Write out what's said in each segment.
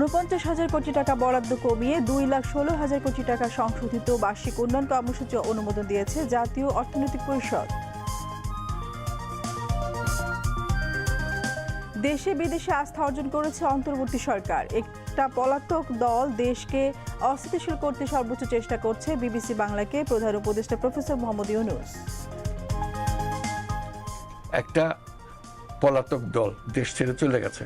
উনপঞ্চাশ হাজার কোটি টাকা বরাদ্দ কমিয়ে দুই লাখ ষোলো হাজার কোটি টাকা সংশোধিত বার্ষিক উন্নয়ন কর্মসূচি অনুমোদন দিয়েছে জাতীয় অর্থনৈতিক পরিষদ। দেশে বিদেশে আস্থা অর্জন করেছে অন্তর্বর্তী সরকার। একটা পলাতক দল দেশকে অস্থিতিশীল করতে সর্বোচ্চ চেষ্টা করছে বিবিসি বাংলাকে, প্রধান উপদেষ্টা প্রফেসর মোহাম্মদ ইউনুস। একটা পলাতক দল দেশ ছেড়ে চলে গেছে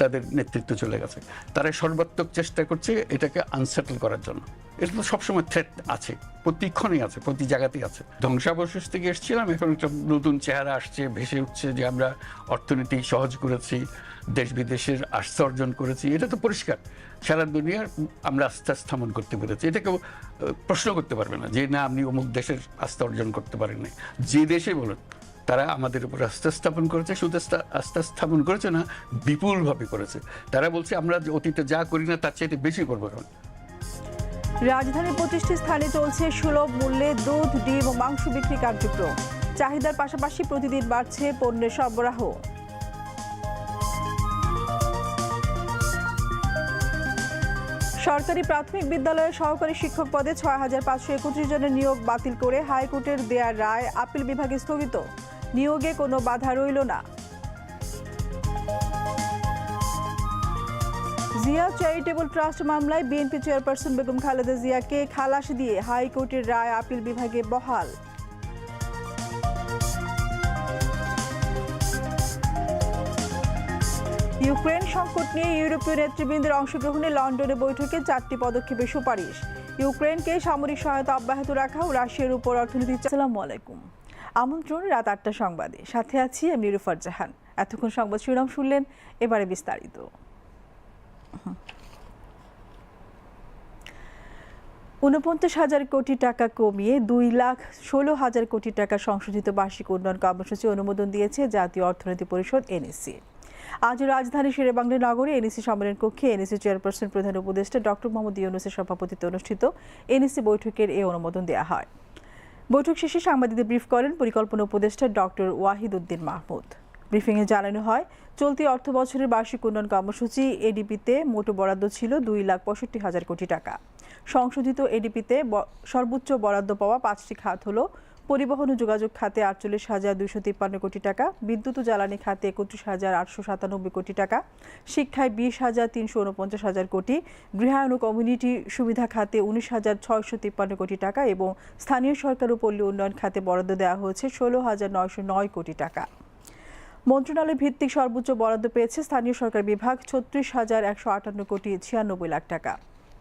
তাদের নেতৃত্ব চলে গেছে। তারা সর্বাত্মক চেষ্টা করছে এটাকে আনসেটেল করার জন্য। এটা তো সবসময় থ্রেট আছে, প্রতিক্ষণই আছে, প্রতি জায়গাতেই আছে। ধ্বংসাবশেষ থেকে এসেছিলাম, এখন একটা নতুন চেহারা আসছে, ভেসে উঠছে যে আমরা অর্থনীতি সহজ করেছি, দেশ বিদেশের আস্থা অর্জন করেছি, এটা তো পরিষ্কার। সারা দুনিয়ার আমরা আস্থা স্থাপন করতে পেরেছি। এটা কেউ প্রশ্ন করতে পারবে না যে, না, আপনি অমুক দেশের আস্থা অর্জন করতে পারেন নাই যে দেশে বলুন তারা আমাদের উপর আস্থা স্থাপন করেছে, শুধু আস্থা- স্থাপন করেছে না, বিপুলভাবে করেছে। তারা বলছে, আমরা অতীতে যা করি না, তার চাইতে বেশি করব এখন। রাজধানীর পঁচিশটি স্থানে চলছে সুলভ মূল্যে দুধ, ডিম ও মাংস বিক্রি কার্যক্রম। চাহিদার পাশাপাশি প্রতিদিন বাড়ছে পণ্যের সরবরাহ। সরকারি প্রাথমিক বিদ্যালয়ের সহকারী শিক্ষক পদে ছয় হাজার পাঁচশো একত্রিশ জনের নিয়োগ বাতিল করে হাইকোর্টের দেয়ার রায় আপিল বিভাগে স্থগিত। নিয়োগে কোনো বাধা রইল না। জিয়া চ্যারিটেবল ট্রাস্ট মামলায় বিএনপি চেয়ারপারসন বেগম খালেদা জিয়াকে খালাস দিয়ে হাইকোর্টের রায় আপিল বিভাগে বহাল। ইউক্রেন সংকট নিয়ে ইউরোপীয় নেতৃবৃন্দের অংশগ্রহণে লন্ডনে বৈঠকে চারটি পদক্ষেপের সুপারিশ। ইউক্রেনকে সামরিক সহায়তা অব্যাহত রাখা ও রাশিয়ার উপর অর্থনৈতিক আসসালামু আলাইকুম। আমন্ত্রণ রাত আটটা সংবাদে। সাথে আছি আমি নিরুফার জাহান। এতক্ষণ সংবাদ শিরোনাম শুনলেন, এবারে বিস্তারিত। ঊনপঞ্চাশ হাজার কোটি টাকা কমিয়ে দুই লাখ ষোলো হাজার কোটি টাকা সংশোধিত বার্ষিক উন্নয়ন কর্মসূচি অনুমোদন দিয়েছে জাতীয় অর্থনীতি পরিষদ এনএসসি আজ রাজধানী শেরেবাংলা নগরে এনএসসি সম্মেলন কক্ষে এনএসসি চেয়ারপারসন প্রধান উপদেষ্টা ডক্টর মোহাম্মদ ইউনুসের সভাপতিত্বে অনুষ্ঠিত এনএসসি বৈঠকের এই অনুমোদন দেওয়া হয়। বৈঠক শেষে সাংবাদিকদের ব্রিফ করেন পরিকল্পনা উপদেষ্টা ডক্টর ওয়াহিদ উদ্দিন মাহমুদ। ব্রিফিংয়ে জানানো হয়, চলতি অর্থ বছরের বার্ষিক উন্নয়ন কর্মসূচি এডিপিতে মোট বরাদ্দ ছিল দুই লাখ পঁয়ষট্টি হাজার কোটি টাকা। সংশোধিত এডিপিতে সর্বোচ্চ বরাদ্দ পাওয়া পাঁচটি খাত হলো পরিবহন ও যোগাযোগ খাতে আটচল্লিশ হাজার দুইশো তিপ্পান্ন কোটি টাকা, বিদ্যুৎ ও জ্বালানি খাতে একত্রিশ হাজার আটশো সাতানব্বই কোটি টাকা, শিক্ষায় বিশ হাজার তিনশো উনপঞ্চাশ হাজার কোটি, গৃহায়ন ও কমিউনিটি সুবিধা খাতে উনিশ হাজার ছয়শো তিপ্পান্ন কোটি টাকা এবং স্থানীয় সরকার ও পল্লী উন্নয়ন খাতে বরাদ্দ দেওয়া হয়েছে ষোলো হাজার নয়শো নয় কোটি টাকা। মন্ত্রণালয় ভিত্তিক সর্বোচ্চ বরাদ্দ পেয়েছে স্থানীয় সরকার বিভাগ ছত্রিশ হাজার একশো আটান্ন কোটি ছিয়ানব্বই লাখ টাকা।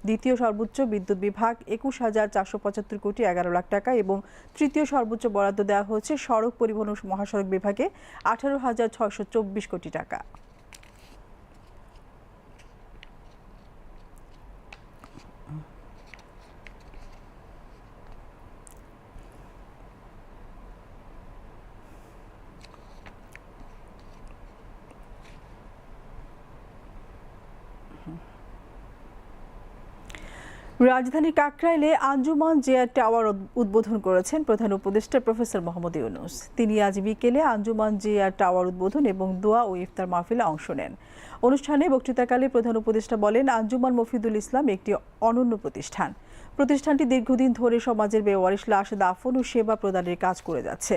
দ্বিতীয় সর্বোচ্চ বিদ্যুৎ বিভাগ একুশ হাজার চারশো পঁচাত্তর কোটি এগারো লাখ টাকা এবং তৃতীয় সর্বোচ্চ বরাদ্দ দেওয়া হয়েছে সড়ক পরিবহন মহাসড়ক বিভাগে আঠারো হাজার ছয়শো চব্বিশ কোটি টাকা। রাজধানী কাকরাইলে আঞ্জুমান জেয়ার টাওয়ার উদ্বোধন করেছেন প্রধান উপদেষ্টা প্রফেসর মোহাম্মদ ইউনুস। তিনি আজ বিকেলে আঞ্জুমান জিয়ার টাওয়ার উদ্বোধন এবং দোয়া ও ইফতার মাহফিলে অংশ নেন। অনুষ্ঠানে বক্তৃতাকালে প্রধান উপদেষ্টা বলেন, আঞ্জুমান মফিদুল ইসলাম একটি অনন্য প্রতিষ্ঠান। প্রতিষ্ঠানটি দীর্ঘদিন ধরে সমাজের বেওয়ারিশ লাশ, দাফন ও সেবা প্রদানের কাজ করে যাচ্ছে।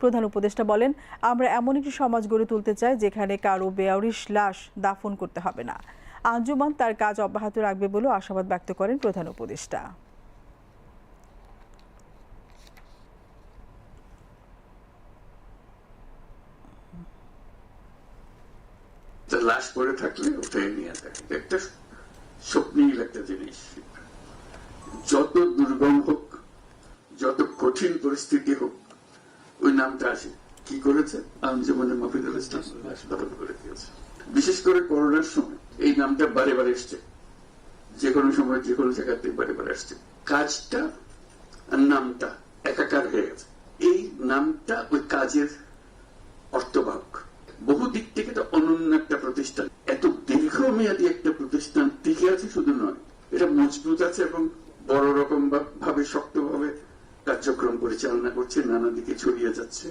প্রধান উপদেষ্টা বলেন, আমরা এমন একটি সমাজ গড়ে তুলতে চাই যেখানে কারও বেওয়ারিশ লাশ দাফন করতে হবে না। আঞ্জুমান তার কাজ অব্যাহত রাখবে বলেও আশাবাদ ব্যক্ত করেন প্রধান উপদেষ্টা। জিনিস যত দুর্গম হোক, যত কঠিন পরিস্থিতি হোক, ওই নামটা আসে। কি করেছে? আঞ্জুমানের মফিদুল ইসলাম করে দিয়েছে। বিশেষ করে করোনার সময়। এই নামটা বারে বারে এসছে। যে কোনো সময় যে কোনো জায়গাতে বারে বারে আসছে। কাজটা আর নামটা একাকার হয়ে গেছে। এই নামটা ওই কাজের অর্থবাহক বহু দিক থেকে তো অনন্য একটা প্রতিষ্ঠান। এত দীর্ঘমেয়াদী একটা প্রতিষ্ঠান টিকে আছে শুধু নয়, এটা মজবুত আছে এবং বড় রকম ভাবে শক্তভাবে কার্যক্রম পরিচালনা করছে, নানা দিকে ছড়িয়ে যাচ্ছে।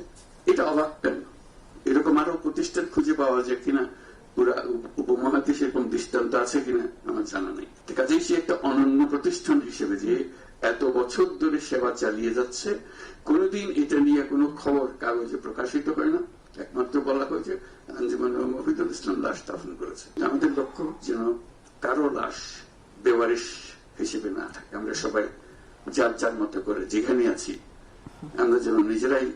এটা অবাক কেন? এরকম আরও প্রতিষ্ঠান খুঁজে পাওয়া যায় কিনা? পুরা উপমহাদেশে এরকম দৃষ্টান্ত আছে কিনা আমার জানা নেই। কাজেই সে একটা অনন্য প্রতিষ্ঠান হিসেবে যে এত বছর ধরে সেবা চালিয়ে যাচ্ছে, কোনোদিন এটা নিয়ে কোনো খবর কাগজে প্রকাশিত হয় না। একমাত্র বলা হয়েছে আঞ্জুমান মফিদুল ইসলাম লাশ দাফন করেছে। আমাদের লক্ষ্য যেন কারও লাশ বেওয়ারিশ হিসেবে না থাকে। আমরা সবাই যার যার মতো করে যেখানে আছি, আমরা যেন নিজেরাই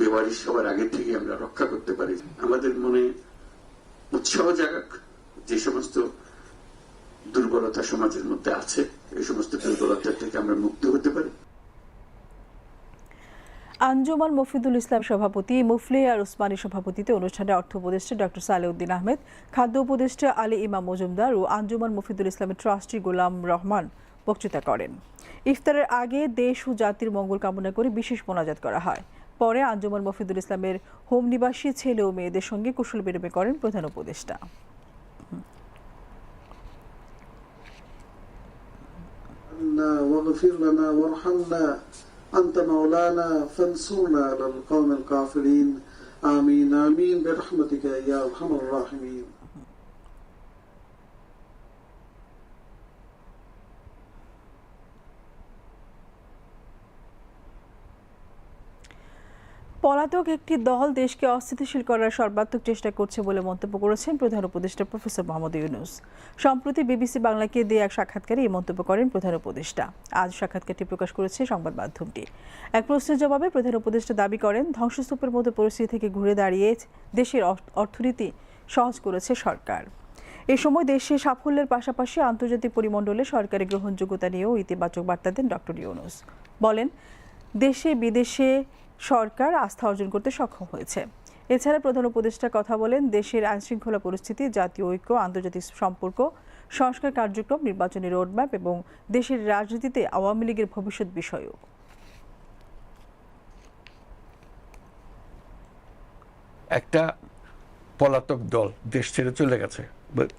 বেওয়ারিশ সবার আগে থেকে আমরা রক্ষা করতে পারি। আমাদের মনে উৎসাহ জাগাক যে সমস্ত দুর্বলতা সমাজের মধ্যে আছে, এই সমস্ত দুর্বলতা থেকে আমরা মুক্ত হতে পারি। আঞ্জুমান মফিদুল ইসলাম সভাপতি মুফলিয়ার উসমানী সভাপতিতে অনুষ্ঠানে অর্থ উপদেষ্টা ডক্টর সালেউদ্দিন আহমেদ, খাদ্য উপদেষ্টা আলী ইমাম মজুমদার ও আঞ্জুমান মফিদুল ইসলামের ট্রাস্টি গোলাম রহমান বক্তৃতা করেন। ইফতারের আগে দেশ ও জাতির মঙ্গল কামনা করে বিশেষ মোনাজাত করা হয়। পরে আঞ্জুমান মফিদুল ইসলামের হোম নিবাসী ছেলে ও মেয়েদের সঙ্গে কুশল বিনিময় করেন প্রধান উপদেষ্টা عنا واغفر لنا وارحمنا أنت مولانا فانصرنا على القوم الكافرين آمين آمين برحمتك يا أرحم الراحمين পলাতক একটি দল দেশকে অস্থিতিশীল করার সর্বাত্মক চেষ্টা করছে বলে মন্তব্য করেছেন প্রধান উপদেষ্টা প্রফেসর মোহাম্মদ ইউনুস। সম্প্রতি বিবিসি বাংলাকে দিয়ে এক সাক্ষাৎকারে এই মন্তব্য করেন প্রধান উপদেষ্টা। আজ সাক্ষাৎকারটি প্রকাশ করেছে সংবাদ মাধ্যমটি। এক প্রশ্নের জবাবে প্রধান উপদেষ্টা দাবি করেন, ধ্বংসস্তূপের মতো পরিস্থিতি থেকে ঘুরে দাঁড়িয়ে দেশের অর্থনীতি সহজ করেছে সরকার। এ সময় দেশে সাফল্যের পাশাপাশি আন্তর্জাতিক পরিমণ্ডলে সরকারের গ্রহণযোগ্যতা নিয়েও ইতিবাচক বার্তা দেন ডক্টর ইউনুস। বলেন, দেশে বিদেশে সরকার আস্থা অর্জন করতে সক্ষম হয়েছে। এছাড়া প্রধান উপদেষ্টা কথা বলেন, দেশের আইনশৃঙ্খলা পরিস্থিতি, জাতীয় ঐক্য, আন্তর্জাতিক সম্পর্ক, সংস্কার কার্যক্রম, নির্বাচনী রোডম্যাপ এবং দেশের রাজনীতিতে আওয়ামী লীগের ভবিষ্যৎ বিষয়েও। একটা পলাতক দল দেশ ছেড়ে চলে গেছে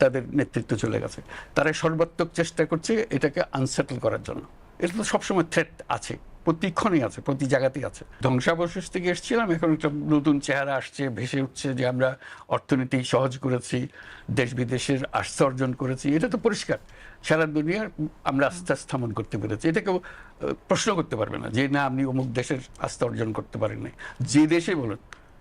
তাদের নেতৃত্ব চলে গেছে। তারা সর্বাত্মক চেষ্টা করছে এটাকে আনসেটেল করার জন্য। এটা তো সবসময় থ্রেট আছে। প্রতিক্ষণই আছে, প্রতি জায়গাতেই আছে। ধ্বংসাবশেষ থেকে এসেছিলাম, এখন একটা নতুন চেহারা আসছে, ভেসে উঠছে যে আমরা অর্থনীতি সহজ করেছি, দেশ বিদেশের আস্থা অর্জন করেছি, এটা তো পরিষ্কার। সারা দুনিয়ার আমরা আস্থা স্থাপন করতে পেরেছি। এটা কেউ প্রশ্ন করতে পারবে না যে না, আপনি অমুক দেশের আস্থা অর্জন করতে পারেন নাই। যে দেশে বলুন,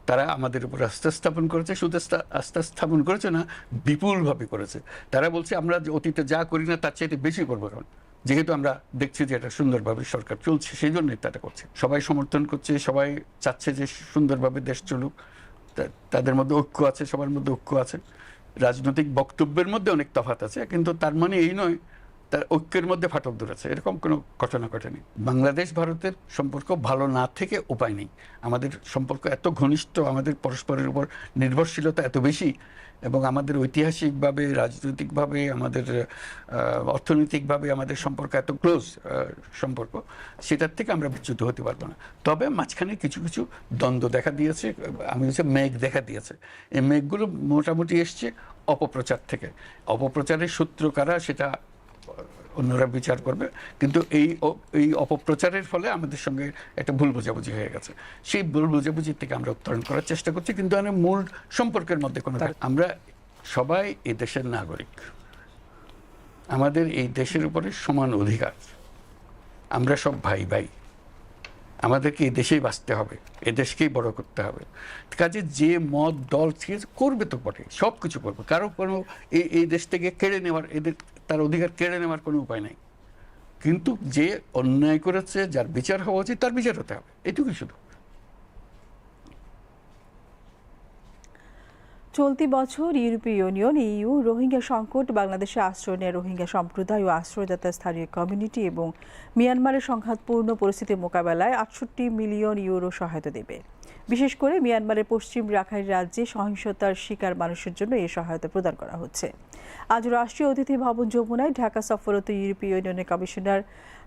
তারা আমাদের উপর আস্থা স্থাপন করেছে, শুধু আস্থা- স্থাপন করেছে না, বিপুলভাবে করেছে। তারা বলছে, আমরা অতীতে যা করি না, তার চাইতে বেশি করব এখন। যেহেতু আমরা দেখছি যে এটা সুন্দরভাবে সরকার চলছে, সেই জন্যই তারা করছে। সবাই সমর্থন করছে, সবাই চাচ্ছে যে সুন্দরভাবে দেশ চলুক। তাদের মধ্যে ঐক্য আছে, সবার মধ্যে ঐক্য আছে। রাজনৈতিক বক্তব্যের মধ্যে অনেক তফাৎ আছে, কিন্তু তার মানে এই নয়, তার ঐক্যের মধ্যে ফাটল ধরেছে। এরকম কোনো ঘটনা ঘটেনি। বাংলাদেশ, ভারতের সম্পর্ক ভালো না থেকে উপায় নেই। আমাদের সম্পর্ক এত ঘনিষ্ঠ, আমাদের পরস্পরের উপর নির্ভরশীলতা এত বেশি এবং আমাদের ঐতিহাসিকভাবে, রাজনৈতিকভাবে, আমাদের অর্থনৈতিকভাবে আমাদের সম্পর্ক এত ক্লোজ সম্পর্ক, সেটার থেকে আমরা বিচ্যুত হতে পারব না। তবে মাঝখানে কিছু কিছু দ্বন্দ্ব দেখা দিয়েছে, আমি হচ্ছে মেঘ দেখা দিয়েছে। এই মেঘগুলো মোটামুটি এসছে অপপ্রচার থেকে। অপপ্রচারের সূত্র কারা, সেটা অন্যরা বিচার করবে। কিন্তু এই এই অপপ্রচারের ফলে আমাদের সঙ্গে একটা ভুল বোঝাবুঝি হয়ে গেছে। সেই ভুল বোঝাবুঝি থেকে আমরা উত্তরণ করার চেষ্টা করছি কিন্তু আমরা মূল সম্পর্কের মধ্যে কোনো আমরা সবাই এই দেশের নাগরিক। আমাদের এই দেশের উপরে সমান অধিকার। আমরা সব ভাই ভাই। আমাদেরকে এই দেশেই বাঁচতে হবে এ দেশকেই বড় করতে হবে। কাজে যে মত দল করবে তো বটে সব কিছু করবে। কারও কোনো এই এই দেশ থেকে কেড়ে নেওয়ার এদের তার অধিকার কেড়ে নেওয়ার কোনো উপায় নাই। কিন্তু যে অন্যায় করেছে, যার বিচার হওয়া উচিত, তার বিচার হতে হবে। এটুকুই শুধু। চলতি বছর ইউরোপীয় ইউনিয়ন, ইইউ, রোহিঙ্গা সংকট বাংলাদেশে আশ্রয় নেয় রোহিঙ্গা সম্প্রদায় ও আশ্রয়দাতা স্থানীয় কমিউনিটি এবং মিয়ানমারের সংঘাতপূর্ণ পরিস্থিতি মোকাবেলায় আটষট্টি মিলিয়ন ইউরো সহায়তা দেবে। বিশেষ করে মিয়ানমারের পশ্চিম রাখাইন রাজ্যে সহিংসতার শিকার মানুষের জন্য এই সহায়তা প্রদান করা হচ্ছে। আজ রাষ্ট্রীয় অতিথি ভবন যমুনায় ঢাকা সফররত ইউরোপীয় ইউনিয়নের কমিশনার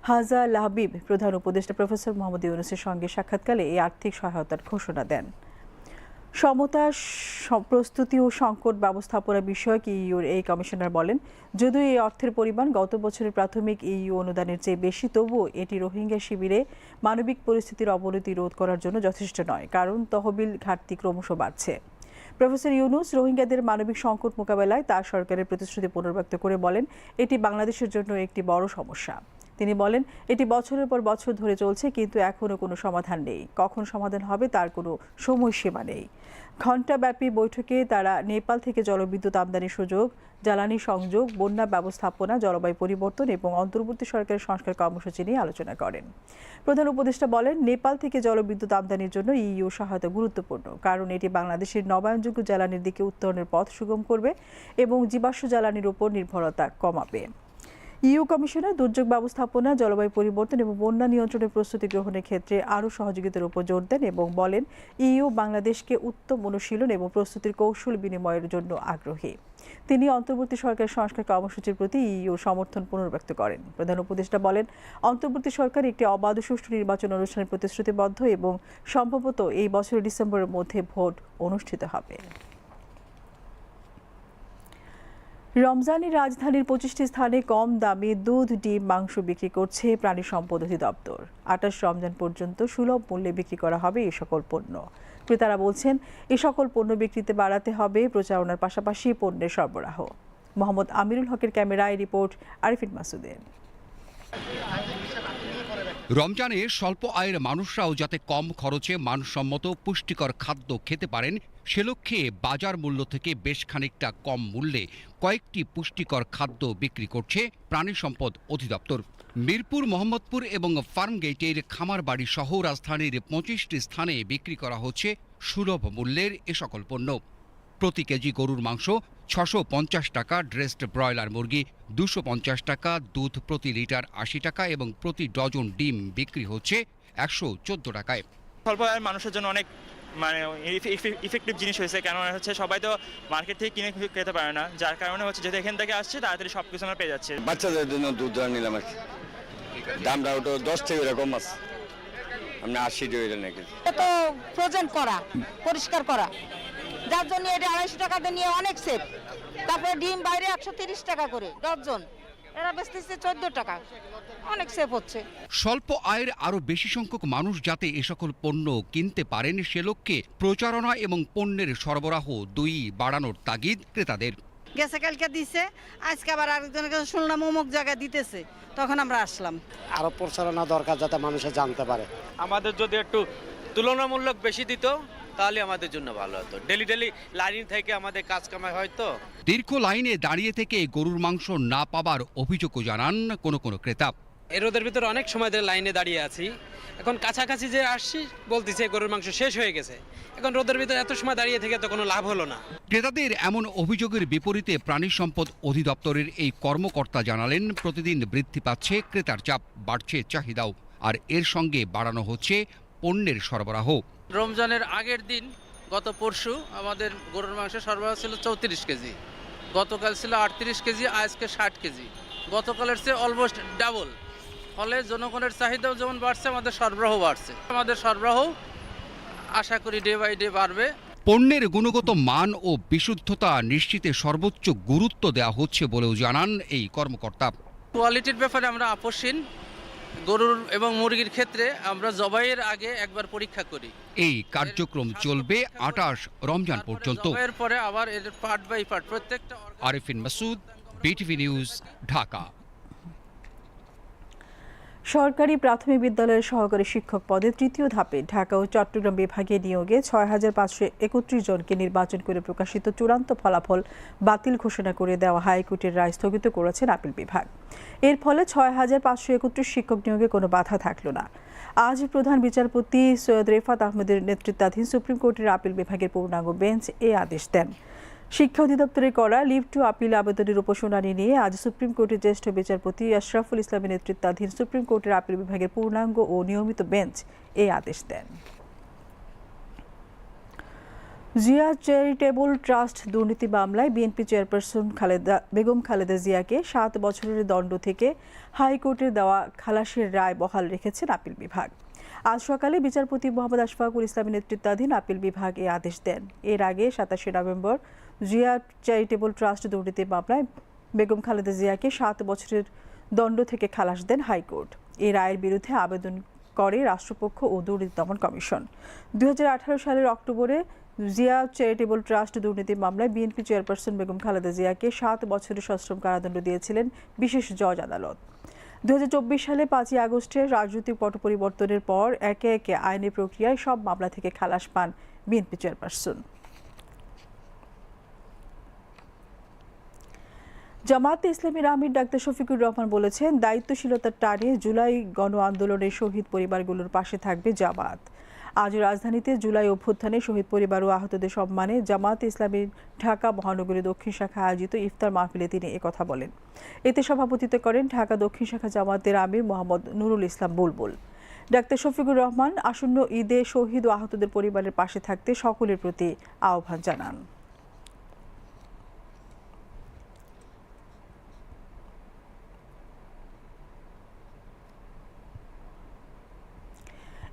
হাজা লাহবিব, প্রধান উপদেষ্টা প্রফেসর মোহাম্মদ ইউনুসের সঙ্গে সাক্ষাৎকালে এই আর্থিক সহায়তার ঘোষণা দেন। সমতা প্রস্তুতি ও সংকট ব্যবস্থাপনা বিষয়ক ইইউর এই কমিশনার বলেন, যদিও এই অর্থের পরিমাণ গত বছরের প্রাথমিক ইইউ অনুদানের চেয়ে বেশি, তবুও এটি রোহিঙ্গা শিবিরে মানবিক পরিস্থিতির অবনতি রোধ করার জন্য যথেষ্ট নয়, কারণ তহবিল ঘাটতি ক্রমশ বাড়ছে। প্রফেসর ইউনুস রোহিঙ্গাদের মানবিক সংকট মোকাবেলায় তার সরকারের প্রতিশ্রুতি পুনর্ব্যক্ত করে বলেন, এটি বাংলাদেশের জন্য একটি বড় সমস্যা। তিনি বলেন, এটি বছরের পর বছর ধরে চলছে, কিন্তু এখনও কোনো সমাধান নেই। কখন সমাধান হবে তার কোনো সময়সীমা নেই। ঘণ্টাব্যাপী বৈঠকে তারা নেপাল থেকে জলবিদ্যুৎ আমদানির সুযোগ, জ্বালানি সংযোগ, বন্যা ব্যবস্থাপনা, জলবায়ু পরিবর্তন এবং অন্তর্বর্তী সরকারের সংস্কার কর্মসূচি নিয়ে আলোচনা করেন। প্রধান উপদেষ্টা বলেন, নেপাল থেকে জলবিদ্যুৎ আমদানির জন্য ইইউ সহায়তা গুরুত্বপূর্ণ, কারণ এটি বাংলাদেশের নবায়নযোগ্য জ্বালানির দিকে উত্তরণের পথ সুগম করবে এবং জীবাশ্ম জ্বালানির উপর নির্ভরতা কমাবে। ইউ কমিশনার দুর্যোগ ব্যবস্থাপনা, জলবায়ু পরিবর্তন এবং বন্যা নিয়ন্ত্রণের প্রস্তুতি গ্রহণের ক্ষেত্রে আরও সহযোগিতার উপর জোর দেন এবং বলেন, ইইউ বাংলাদেশকে উত্তম অনুশীলন এবং প্রস্তুতির কৌশল বিনিময়ের জন্য আগ্রহী। তিনি অন্তর্বর্তী সরকার সংস্কার কর্মসূচির প্রতি ইইউ সমর্থন পুনর্ব্যক্ত করেন। প্রধান উপদেষ্টা বলেন, অন্তর্বর্তী সরকার একটি অবাধ সুষ্ঠু নির্বাচন অনুষ্ঠানের প্রতিশ্রুতিবদ্ধ এবং সম্ভবত এই বছরের ডিসেম্বরের মধ্যে ভোট অনুষ্ঠিত হবে। রমজানে রাজধানীর পঁচিশটি স্থানে কম দামে দুধ, ডিম, মাংস বিক্রি করছে প্রাণী সম্পদ অধিদপ্তর। আঠাশ রমজান পর্যন্ত সুলভ মূল্যে বিক্রি করা হবে এ সকল পণ্য। ক্রেতারা বলছেন, এ সকল পণ্য বিক্রিতে বাড়াতে হবে প্রচারণার পাশাপাশি পণ্যের সরবরাহ। মোহাম্মদ আমিরুল হকের ক্যামেরায় রিপোর্ট আরিফিন মাসুদের। রমজানে স্বল্প আয়ের মানুষরাও যাতে কম খরচে মানসম্মত পুষ্টিকর খাদ্য খেতে পারেন, সে লক্ষ্যে বাজার মূল্য থেকে বেশ খানিকটা কম মূল্যে কয়েকটি পুষ্টিকর খাদ্য বিক্রি করছে প্রাণী সম্পদ অধিদপ্তর। মিরপুর, মোহাম্মদপুর এবং ফার্মগেটের খামার বাড়ি সহ রাজধানীর পঁচিশটি স্থানে বিক্রি করা হচ্ছে সুলভ মূল্যের এ সকল পণ্য। প্রতি কেজি গরুর মাংস ছশো পঞ্চাশ টাকা ড্রেসড ব্রয়লার মুরগি দুশো পঞ্চাশ টাকা দুধ প্রতি লিটার আশি টাকা এবং প্রতি ডজন ডিম বিক্রি হচ্ছে একশো চোদ্দ টাকায়। স্বল্প আয়ের মানুষের জন্য অনেক মানে ইফেক্টিভ জিনিস হয়েছে কেননা হচ্ছে সবাই তো মার্কেট থেকে কিনে খেতে পারে না। যার কারণে হচ্ছে যেহেতু এখান থেকে আসছে তাড়াতাড়ি সব কিছু আমরা পেয়ে যাচ্ছে। বাচ্চাদের জন্য দুধ ধরে নিলাম আর কি। দামটা ওটা দশ থেকে এরকম আছে। আপনি আশি টাকা নাকি এটা তো ফ্রোজেন করা পরিষ্কার করা। যার জন্য এটা আড়াইশো টাকাতে নিয়ে অনেক সেফ তারপরে ডিম বাইরে একশো তিরিশ টাকা করে ডজন এরা বেচতেছে চোদ্দ টাকা। অনেক সেফ হচ্ছে। স্বল্প আয়ের আরও বেশি সংখ্যক মানুষ যাতে এ সকল পণ্য কিনতে পারেন সে লক্ষ্যে প্রচারণা এবং পণ্যের সরবরাহ দুই বাড়ানোর তাগিদ ক্রেতাদের। গেছে কালকে দিছে আজকে আবার আরেকজনের কাছে শুনলাম অমুক জায়গায় দিতেছে। তখন আমরা আসলাম। আরও প্রচারণা দরকার যাতে মানুষে জানতে পারে। আমাদের যদি একটু তুলনামূলক বেশি দিত তাহলে আমাদের জন্য ভালো হতো। ডেলি ডেলি লাইন থেকে আমাদের কাজ কামাই হয়তো দীর্ঘ লাইনে দাঁড়িয়ে থেকে গরুর মাংস না পাবার অভিযোগও জানান কোনো কোনো ক্রেতা। এ রোদের ভিতরে অনেক সময় ধরে লাইনে দাঁড়িয়ে আছি। এখন কাছাকাছি যে আসছি বলতেছে গরুর মাংস শেষ হয়ে গেছে। এখন রোদের ভিতরে এত সময় দাঁড়িয়ে থেকে তো কোনো লাভ হলো না। ক্রেতাদের এমন অভিযোগের বিপরীতে প্রাণী সম্পদ অধিদপ্তরের এই কর্মকর্তা জানালেন প্রতিদিন বৃদ্ধি পাচ্ছে ক্রেতার চাপ বাড়ছে চাহিদাও আর এর সঙ্গে বাড়ানো হচ্ছে পণ্যের সরবরাহ। রমজানের আগের দিন গত পরশু আমাদের গরুর মাংস সরবরাহ ছিল চৌত্রিশ কেজি। গতকাল ছিল আটত্রিশ কেজি আজকে ষাট কেজি। গতকালের চেয়ে অলমোস্ট ডাবল ফলে জনগণের চাহিদাও যেমন বাড়ছে আমাদের সরবরাহ বাড়ছে। আমাদের সরবরাহ আশা করি ডে বাই ডে বাড়বে। পণ্যের গুণগত মান ও বিশুদ্ধতা নিশ্চিতে সর্বোচ্চ গুরুত্ব দেওয়া হচ্ছে বলেও জানান এই কর্মকর্তা। কোয়ালিটির ব্যাপারে আমরা আপোষহীন গরুর এবং মুরগির ক্ষেত্রে আমরা জবাইয়ের আগে একবার পরীক্ষা করি। এই কার্যক্রম চলবে আটাশ রমজান পর্যন্ত। এরপরে পরে আবার এর পার্ট বাই পার্ট প্রত্যেকটা আরিফিন মাসুদ বিটিভি নিউজ ঢাকা। সরকারি প্রাথমিক বিদ্যালয়ের সহকারী শিক্ষক পদে তৃতীয় ধাপে ঢাকা ও চট্টগ্রাম বিভাগে নিয়োগে ছয় হাজার পাঁচশো একত্রিশ জনকে নির্বাচন করে প্রকাশিত চূড়ান্ত ফলাফল বাতিল ঘোষণা করে দেওয়া হাইকোর্টের রায় স্থগিত করেছেন আপিল বিভাগ। এর ফলে ছয় হাজার পাঁচশো একত্রিশ শিক্ষক নিয়োগে কোনো বাধা থাকল না। আজ প্রধান বিচারপতি সৈয়দ রেফাত আহমেদের নেতৃত্বাধীন সুপ্রিম কোর্টের আপিল বিভাগের পূর্ণাঙ্গ বেঞ্চ এ আদেশ দেন। শিক্ষা অধিদপ্তরের করা লিভ টু আপিল আবেদনের উপর শুনানি নিয়ে আজ সুপ্রিম কোর্টের জ্যেষ্ঠ বিচারপতি আশরাফুল ইসলামের নেতৃত্বাধীন সুপ্রিম কোর্টের আপিল বিভাগের পূর্ণাঙ্গ ও নিয়মিত বেঞ্চ এই আদেশ দেন। জিয়া চ্যারিটেবল ট্রাস্ট দুর্নীতি মামলায় বিএনপি চেয়ারপারসন খালেদা, বেগম খালেদা জিয়াকে সাত বছরের দণ্ড থেকে হাইকোর্টের দেওয়া খালাসের রায় বহাল রেখেছেন আপিল বিভাগ। আজ সকালে বিচারপতি মোহাম্মদ আশফাকুল ইসলামের নেতৃত্বাধীন আপিল বিভাগ এই আদেশ দেন। এর আগে সাতাশে নভেম্বর জিয়া চ্যারিটেবল ট্রাস্ট দুর্নীতি মামলায় বেগম খালেদা জিয়াকে সাত বছরের দণ্ড থেকে খালাস দেন হাইকোর্ট। এই রায়ের বিরুদ্ধে আবেদন করে রাষ্ট্রপক্ষ ও দুর্নীতি দমন কমিশন। দু হাজার আঠারো সালের অক্টোবরে জিয়া চ্যারিটেবল ট্রাস্ট দুর্নীতি মামলায় বিএনপি চেয়ারপারসন বেগম খালেদা জিয়াকে সাত বছরের সশ্রম কারাদণ্ড দিয়েছিলেন বিশেষ জজ আদালত। দুই হাজার চব্বিশ সালে পাঁচই আগস্টের রাজনৈতিক পট পরিবর্তনের পর একে একে আইনি প্রক্রিয়ায় সব মামলা থেকে খালাস পান বিএনপি চেয়ারপারসন। জামায়াতে ইসলামীর আমির ডাক্তার শফিকুর রহমান বলেছেন দায়িত্বশীলতার টানে জুলাই গণ আন্দোলনের শহীদ পরিবারগুলোর পাশে থাকবে জামাত। আজ রাজধানীতে জুলাই অভ্যুত্থানে শহীদ পরিবার ও আহতদের সম্মানে জামাত ইসলামী ঢাকা মহানগরী দক্ষিণ শাখা আয়োজিত ইফতার মাহফিলে তিনি একথা বলেন। এতে সভাপতিত্ব করেন ঢাকা দক্ষিণ শাখা জামাতের আমির মোহাম্মদ নুরুল ইসলাম বুলবুল। ডাক্তার শফিকুর রহমান আসন্ন ঈদে শহীদ ও আহতদের পরিবারের পাশে থাকতে সকলের প্রতি আহ্বান জানান।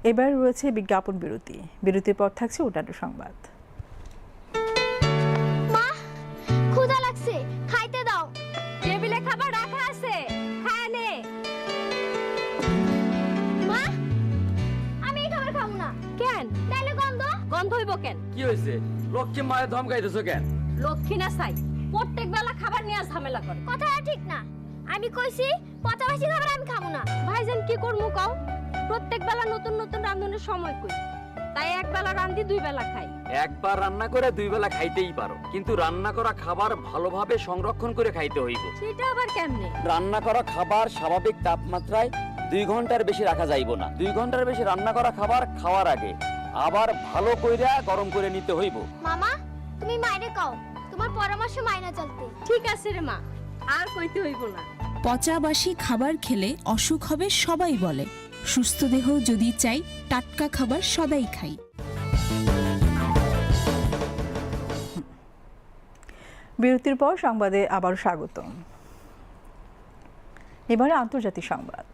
এবার রয়েছে বিজ্ঞাপন বিরতি। বিরতির পর থাকছে অন্যান্য সংবাদ। মা ক্ষুধা লাগছে খাইতে দাও। টেবিলে খাবার রাখা আছে খায় নে। মা আমি এই খাবার খাব না। কেন? তাইলে গন্ধ? গন্ধ হইব কেন? কি লক্ষ্মী ধমকাইতেছো কেন? লক্ষ্মী না চাই প্রত্যেক বেলা খাবার নিয়ে ঝামেলা করে। কথাটা ঠিক না। আমি কইছি পচাবাসি খাবার আমি খাব না। ভাইজান কি করমু কও? প্রত্যেক বেলা নতুন নতুন রান্ধনের সময় কই তাই এক বেলা রান্ধি দুই বেলা খাই। একবার রান্না করে দুই বেলা খাইতেই পারো। কিন্তু রান্না করা খাবার ভালোভাবে সংরক্ষণ করে খাইতে হইব। সেটা আবার কেমনে? রান্না করা খাবার স্বাভাবিক তাপমাত্রায় দুই ঘণ্টার বেশি রাখা যাইব না। দুই ঘণ্টার বেশি রান্না করা খাবার খাওয়ার আগে আবার ভালো কইরা গরম করে নিতে হইব। মামা তুমি মাইরে কও তোমার পরামর্শ মাইনা চলতে। ঠিক আছে রে মা আর কইতে হইব না। পচাবাসি খাবার খেলে অসুখ হবে সবাই বলে। সুস্থ দেহ যদি চাই, টাটকা খাবার সদাই খাই। বিরতির পর সংবাদে আবার স্বাগত এবারে আন্তর্জাতিক সংবাদ।